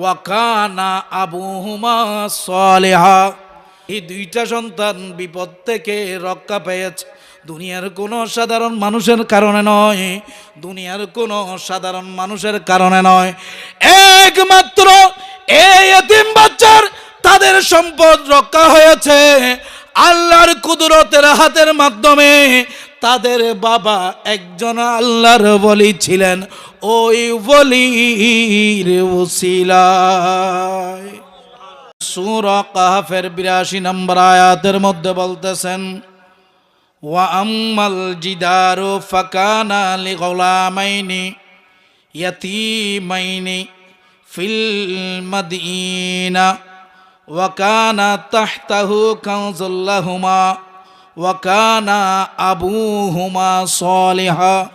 ওয়াকানা আবুহুমা সালেহা। এই দুইটা সন্তান বিপদ থেকে রক্ষা পেয়েছে। দুনিয়ার কোনো সাধারণ মানুষের কারণে নয়। দুনিয়ার কোনো সাধারণ মানুষের কারণে নয়। একমাত্র এই বাচ্চার তাদের সম্পদ রক্ষা হয়েছে। আল্লাহর কুদরতের হাতের মাধ্যমে তাদের বাবা একজন আল্লাহর বলি ছিলেন। ওই বলির উসিলায় সুর কাহাফের বিরাশি নম্বর আয়াতের মধ্যে বলতেছেন, ওয়া আম্মাল জিদারু ফাকানা লিগুলামাইনি ইয়াতীমাইনি ফিল মাদিনা ওয়া কানা তাহতাহু কানজুল লাহুমা ওয়া কানা আবুহুমা সালিহা।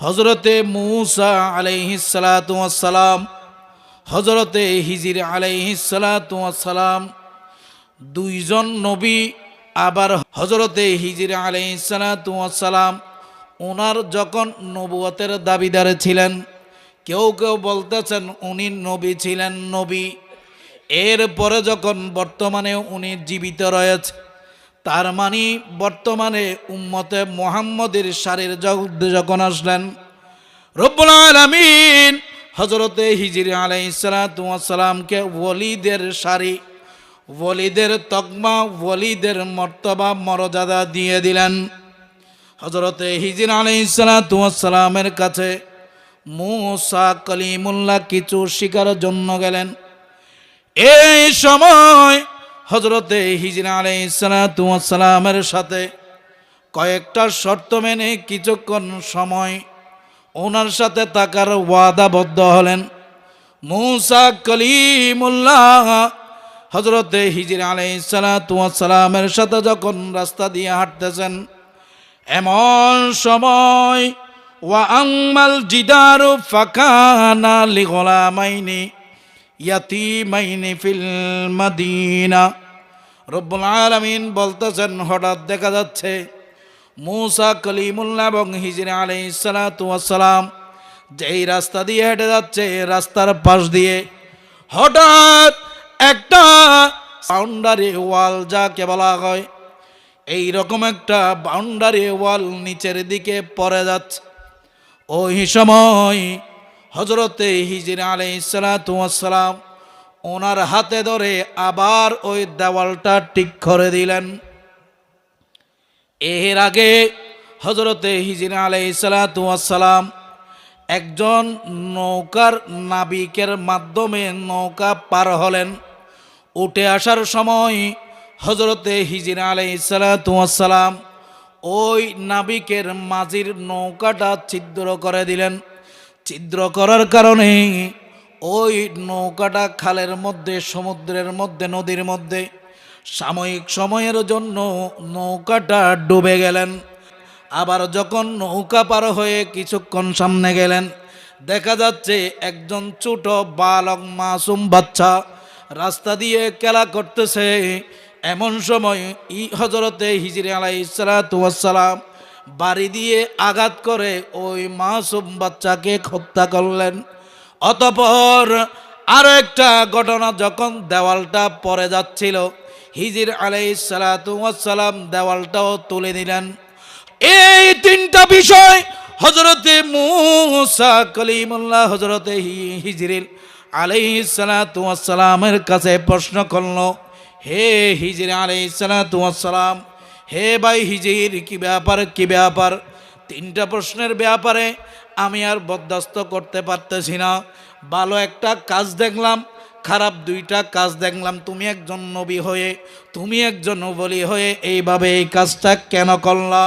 হজরতে মুসা আলাইহিস সালাতু ওয়াস সালাম হজরতে হিজির আলাইহিসালাম দুইজন নবী আবার হজরতে হিজির আলাইসালাম ওনার যখন নবুয়তের দাবিদার ছিলেন, কেউ কেউ বলতেছেন উনি নবী ছিলেন নবী। এরপরে যখন বর্তমানে উনি জীবিত রয়েছে তার মানে বর্তমানে উম্মতে মোহাম্মদের জগতে যখন আসলেন আলামিন হজরতে হিজির আলাইসালামকে ওলিদের সারি, ওলিদের তকমা, ওলিদের মর্তবা, মর্যাদা দিয়ে দিলেন। হজরতে হিজির আলাইসালামের কাছে মুসা কলিমুল্লাহ কিছু শিকার জন্য গেলেন। এই সময় হজরতে হিজির আলাইসালামের সাথে কয়েকটা শর্ত মেনে কিছুক্ষণ সময় ওনার সাথে থাকার ওয়াদাবদ্ধ হলেন। মুসা কলিমুল্লাহ হজরতে হিজির আলাইসালামের সাথে যখন রাস্তা দিয়ে হাঁটতেছেন, এমন সময়, ওয়া আংমাল জিদারু ফাকানা লিগলামাইনি ইয়াতিমাইনি ফিল মাদিনা। রব্বুল আলামিন বলতেছেন, হঠাৎ দেখা যাচ্ছে মুসা কলিমুল্লাহ এবং হিজরে আলাই সালাতাম যেই রাস্তা দিয়ে হেঁটে যাচ্ছে, রাস্তার পাশ দিয়ে হঠাৎ একটা বাউন্ডারি ওয়াল, যাকে বলা হয় এই রকম একটা বাউন্ডারি ওয়াল নিচের দিকে পড়ে যাচ্ছে। ওই সময় হজরতে হিজির আলাই সালাতাম ওনার হাতে ধরে আবার ওই দেওয়ালটা ঠিক করে দিলেন। এর আগে হজরতে হিজির আলাই সালাতাম একজন নৌকার নাবিকের মাধ্যমে নৌকা পার হলেন। উঠে আসার সময় হজরতে হিজির আলাই সালাতাম ওই নাবিকের মাঝির নৌকাটা ছিদ্র করে দিলেন। ছিদ্র করার কারণে ওই নৌকাটা খালের মধ্যে, সমুদ্রের মধ্যে, নদীর মধ্যে সাময়িক সময়ের জন্য নৌকাটা ডুবে গেলেন। আবার যখন নৌকা পার হয়ে কিছুক্ষণ সামনে গেলেন, দেখা যাচ্ছে একজন ছোট বালক মাসুম বাচ্চা রাস্তা দিয়ে খেলা করতেছে। এমন সময় ই হজরতে হিজির আলাই সালাম বাড়ি দিয়ে আঘাত করে ওই মাসুম বাচ্চাকে হত্যা করলেন। অতপর আরও একটা ঘটনা যখন দেওয়ালটা পড়ে যাচ্ছিল, হিজির আলাই সালাম দেওয়ালটাও তুলে দিলেন। এই তিনটা বিষয় হজরতে মুসা কলিমুল্লাহ হজরতে হিজরিল আলাই সালামের কাছে প্রশ্ন করল, হে হিজির আলাই সালাম হে ভাই হিজির, কি ব্যাপার কি ব্যাপার? তিনটা প্রশ্নের ব্যাপারে আমি আর বরদাস্ত করতে পারতেছি না। ভালো একটা কাজ দেখলাম, খারাপ দুইটা কাজ দেখলাম, তুমি একজন নবী হয়ে, তুমি একজন বলি হয়ে এইভাবে এই কাজটা কেন করলা?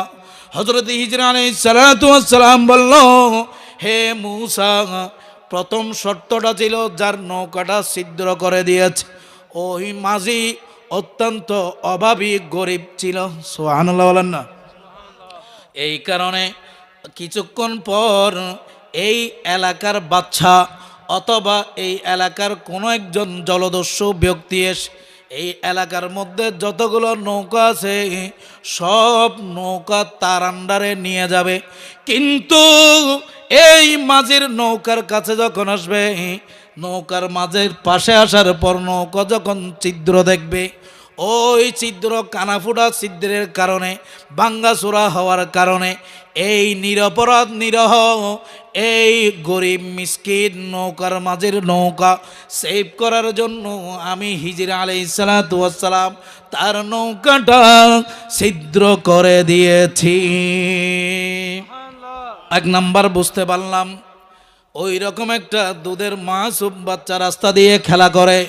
হজরত হিজরান বলল, হে মুসা, প্রথম শর্তটা ছিল যার নৌকাটা ছিদ্র করে দিয়েছে। ওই মাঝি অত্যন্ত অভাবী গরিব ছিল। বলেন না। এই কারণে কিছুক্ষণ পর এই এলাকার বাচ্চা অথবা এই এলাকার কোনো একজন জলদস্যু ব্যক্তি এসে এই এলাকার মধ্যে যতগুলো নৌকা আছে, সব নৌকা তার আন্ডারে নিয়ে যাবে। কিন্তু এই মাঝির নৌকার কাছে যখন আসবে নৌকার মাঝের পাশে আসার পর নৌকা যখন ছিদ্র দেখবে ওই ছিদ্র কানাফুটা ছিদ্রের কারণে বাঙ্গাচোরা হওয়ার কারণে এই নিরপরাধ নিরহ এই গরিব মিসকিন নৌকার মাঝের নৌকা সেভ করার জন্য আমি হিজির আলাই সালাম তার নৌকাটা ছিদ্র করে দিয়েছি। এক নাম্বার বুঝতে পারলাম ওই রকম একটা দুধের মাসুম বাচ্চা রাস্তা দিয়ে খেলা করে।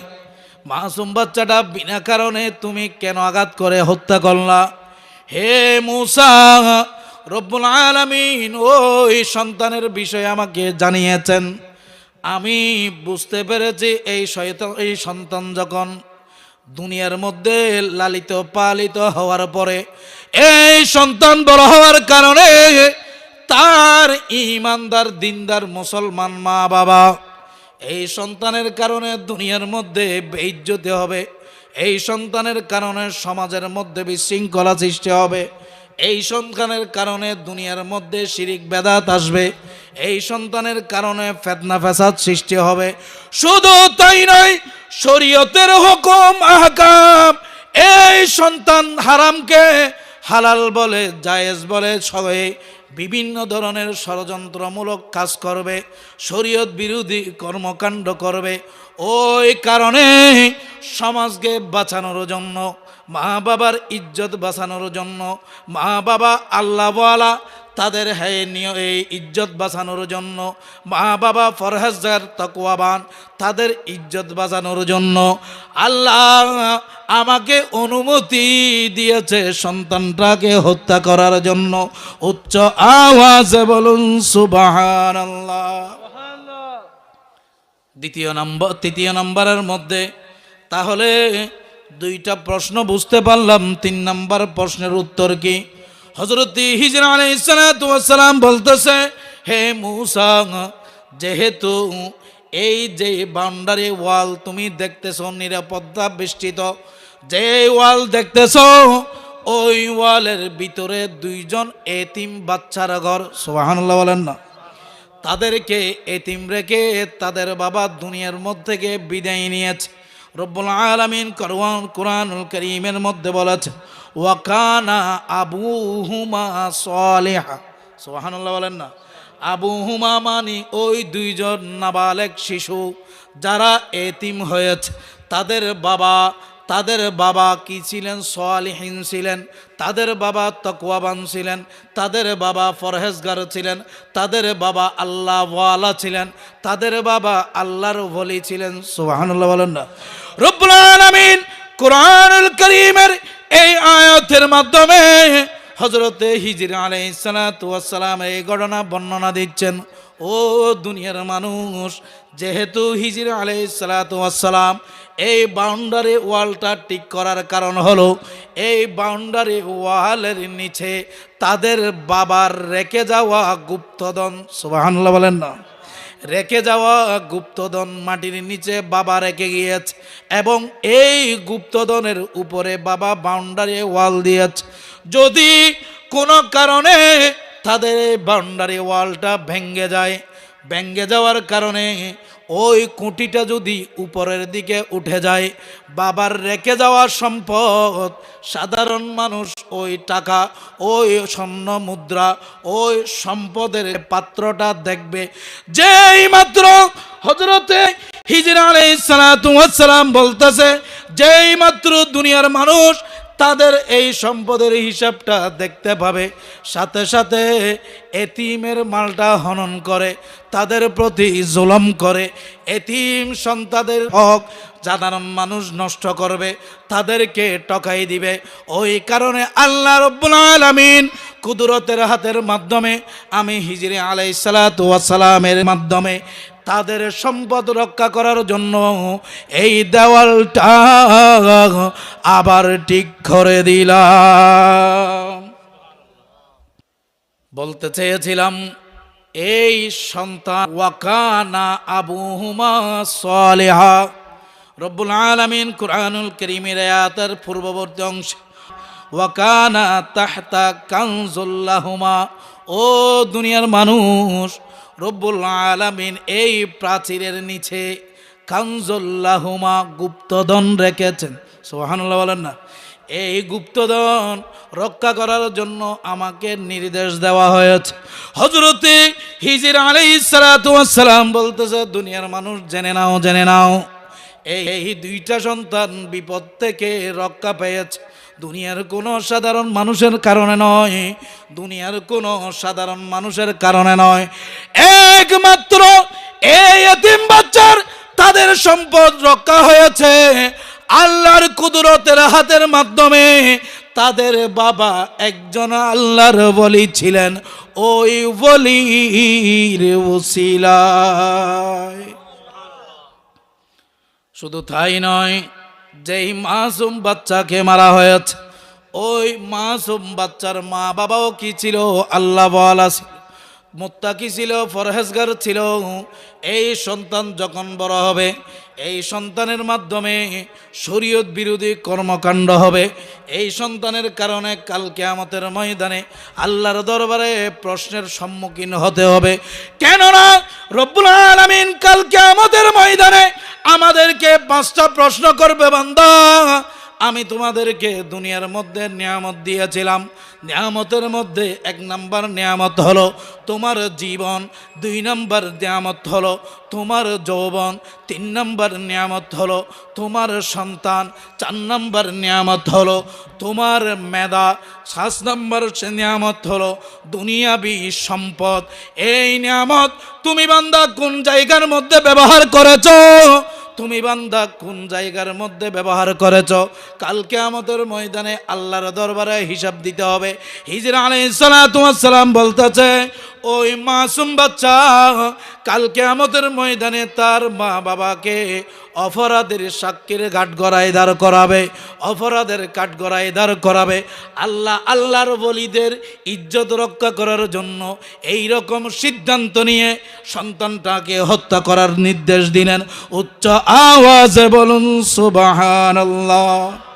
মাসুম বাচ্চাটা বিনা কারণে তুমি কেন আঘাত করে হত্যা করলা? হে মুসা, রব্বুল আলামিন ওই সন্তানের বিষয়ে আমাকে জানিয়েছেন। আমি বুঝতে পেরেছি এই এই সন্তান যখন দুনিয়ার মধ্যে লালিত পালিত হওয়ার পরে, এই সন্তান বড় হওয়ার কারণে তার ইমানদার, দিনদার মুসলমান মা বাবা। এই সন্তানের কারণে দুনিয়ার মধ্যে বেইজ্জতি হবে। এই সন্তানের কারণে সমাজের মধ্যে বিশৃঙ্খলা সৃষ্টি হবে। এই সন্তানের কারণে দুনিয়ার মধ্যে শিরিক, বেদাত আসবে। এই সন্তানের কারণে ফেতনা ফেসাদ সৃষ্টি হবে। শুধু তাই নয়, শরীয়তের হুকুম, আহকাম, এই সন্তান হারামকে হালাল বলে, জায়েজ বলে সবাই বিভিন্ন ধরনের ষড়যন্ত্রমূলক কাজ করবে, শরীয়ত বিরোধী কর্মকাণ্ড করবে। ওই কারণে সমাজকে বাঁচানোর জন্য মা বাবার ইজ্জত বাঁচানোর জন্য মা বাবা আল্লাহওয়ালা তাদের হ্যাঁ নিয়ে এই ইজ্জত বাঁচানোর জন্য। মা বাবা ফরহাজার তকওয়াবান, তাদের ইজ্জত বাঁচানোর জন্য। আল্লাহ আমাকে অনুমতি দিয়েছে সন্তানটাকে হত্যা করার জন্য। উচ্চ আওয়াজে বলুন সুবাহান আল্লাহ দ্বিতীয় নম্বর, তৃতীয় নম্বরের মধ্যে, তাহলে দুইটা প্রশ্ন বুঝতে পারলাম। তিন নম্বর প্রশ্নের উত্তর কি? হজরত হিজরা আলাইসালাম বলতেছে, হে মুসা, যেহেতু এই যে বাউন্ডারি ওয়াল তুমি দেখতেছ নিরাপত্তা বেষ্টিত, যে ওয়াল দেখতেছ, ওই ওয়ালের ভিতরে দুইজন এতিম বাচ্চার ঘর। সোহানুল্লাহ বলেন না। তাদেরকে এতিম রেখে তাদের বাবা দুনিয়ার মধ্যে থেকে বিদায় নিয়েছে। রব্বুল আলমিন করওয়ান কোরআনুল করিমের মধ্যে বলেছে ওয়াকানা আবু হুমা সালেহা। সোহানুল্লাহ বলেন না। আবু হুমা মানি ওই দুইজন নাবালেক শিশু যারা এতিম হয়েছে। তাদের বাবা তাদের বাবা কি ছিলেন? সোয়ালিহীন ছিলেন। তাদের বাবা তকুয়াবান ছিলেন। তাদের বাবা ফরহেজগার ছিলেন। তাদের বাবা আল্লাহ ওয়ালা ছিলেন। তাদের বাবা আল্লাহর ভলি ছিলেন। সুবহানাল্লাহ বলেন না। রব্বুল আলামিন কোরআনুল করিমের এই আয়াতের মাধ্যমে হজরতে হিজির আলাইসালাম এই ঘটনা বর্ণনা দিচ্ছেন। ও দুনিয়ার মানুষ, যেহেতু হিজির আলাইসালাম এই বাউন্ডারি ওয়ালটা ঠিক করার কারণ হলো, এই বাউন্ডারি ওয়ালের নিচে তাদের বাবার রেখে যাওয়া গুপ্তধন। সুবাহান্লাহ বলেন না। রেখে যাওয়া গুপ্তধন মাটির নিচে বাবা রেখে গিয়েছে এবং এই গুপ্তধনের উপরে বাবা বাউন্ডারি ওয়াল দিয়েছে। যদি কোনো কারণে তাদের বাউন্ডারি ওয়ালটা ভেঙ্গে যায় ভেঙ্গে যাওয়ার কারণে ওই কুটিটা যদি উপরের দিকে উঠে যায়, বাবার রেখে যাওয়া সম্পদ, সাধারণ মানুষ ওই টাকা, ওই স্বর্ণ মুদ্রা, ওই সম্পদের পাত্রটা দেখবে। যেই মাত্র হজরতে হিজরা আলাইসালাম বলতেছে, যেই মাত্র দুনিয়ার মানুষ তাদের এই সম্পদের হিসাবটা দেখতে পাবে। সাথে সাথে এতিমের মালটা হনন করে, তাদের প্রতি জুলম করে। এতিম সন্তাদের হক সাধারণ মানুষ নষ্ট করবে, তাদেরকে টকাই দিবে। ওই কারণে আল্লাহ রব্বুল আলামিন কুদরতের হাতের মাধ্যমে, আমি হিজরে আলাই সালামের মাধ্যমে তাদের সম্পদ রক্ষা করার জন্য এই দেওয়ালটা আবার ঠিক করে দিলাম। বলতে চেয়েছিলাম, এই সন্তান ওয়াকানা আবু হুমা সালেহা। রব্বুল আলমিন কুরআনুল করিমের আয়াতের পূর্ববর্তী অংশ, ওয়াকানা তাহতা কানজুল্লাহুমা ও দুনিয়ার মানুষ রব্বুল আলামিন এই প্রাচীরের নিচে কানজুল্লাহুমা গুপ্তধন রেখেছেন। সোহানুল্লাহ বলেন না। এই গুপ্তধন রক্ষা করার জন্য আমাকে নির্দেশ দেওয়া হয়েছে। হজরতে হিজির আলী সালাম বলতেছে, দুনিয়ার মানুষ জেনে নাও জেনে নাও। এই দুইটা সন্তান বিপদ থেকে রক্ষা পেয়েছে। দুনিয়ার কোনো সাধারণ মানুষের কারণে নয়, দুনিয়ার কোনো সাধারণ মানুষের কারণে নয়। একমাত্র এই বাচ্চার তাদের সম্পদ রক্ষা হয়েছে। আল্লাহর কুদরতের হাতের মাধ্যমে তাদের বাবা একজন আল্লাহর বলি ছিলেন। ওই বলির ওসিলায়। শুধু তাই নয় যেই মাসুম বাচ্চাকে মারা হয়েছে, ওই মাসুম বাচ্চার মা বাবাও কি ছিল? আল্লাহ বলা ছিল। ছিল ফরহেজগার ছিল। এই সন্তান যখন বড় হবে, এই সন্তানের মাধ্যমে শরীয়ত বিরোধী কর্মকাণ্ড হবে। এই সন্তানের কারণে কাল কেয়ামতের ময়দানে আল্লাহর দরবারে প্রশ্নের সম্মুখীন হতে হবে। কেননা রব্বুল আলামিন কাল কেয়ামতের ময়দানে আমাদেরকে পাঁচটা প্রশ্ন করবে বান্দা। আমি তোমাদেরকে দুনিয়ার মধ্যে নিয়ামত দিয়েছিলাম। নিয়ামতের মধ্যে এক নাম্বার নিয়ামত হলো তোমার জীবন, দুই নাম্বার নিয়ামত হলো তোমার যৌবন, তিন নাম্বার নিয়ামত হলো তোমার সন্তান, চার নাম্বার নিয়ামত হলো তোমার মেধা, সাত নাম্বার নিয়ামত হলো দুনিয়াবি সম্পদ। এই নিয়ামত তুমি বান্দা কোন জায়গার মধ্যে ব্যবহার করেছ? তুমি বান্দা কোন জায়গার মধ্যে ব্যবহার করেছ? কালকে আমাদের ময়দানে আল্লাহর দরবারে হিসাব দিতে হবে। হিজরা আলাইসালাম বলতেছে, ওই মাসুম বাচ্চা কালকে আমাদের ময়দানে তার মা বাবাকে অপরাধের সাক্ষীর ঘাট গড়ায় দাঁড় করাবে, অপরাধের কাঠ গড়ায় দাঁড় করাবে। আল্লাহ আল্লাহর বলিদের ইজ্জত রক্ষা করার জন্য এই রকম সিদ্ধান্ত নিয়ে সন্তানটাকে হত্যা করার নির্দেশ দিলেন। উচ্চ আওয়াজে বলুন সুবাহান আল্লাহ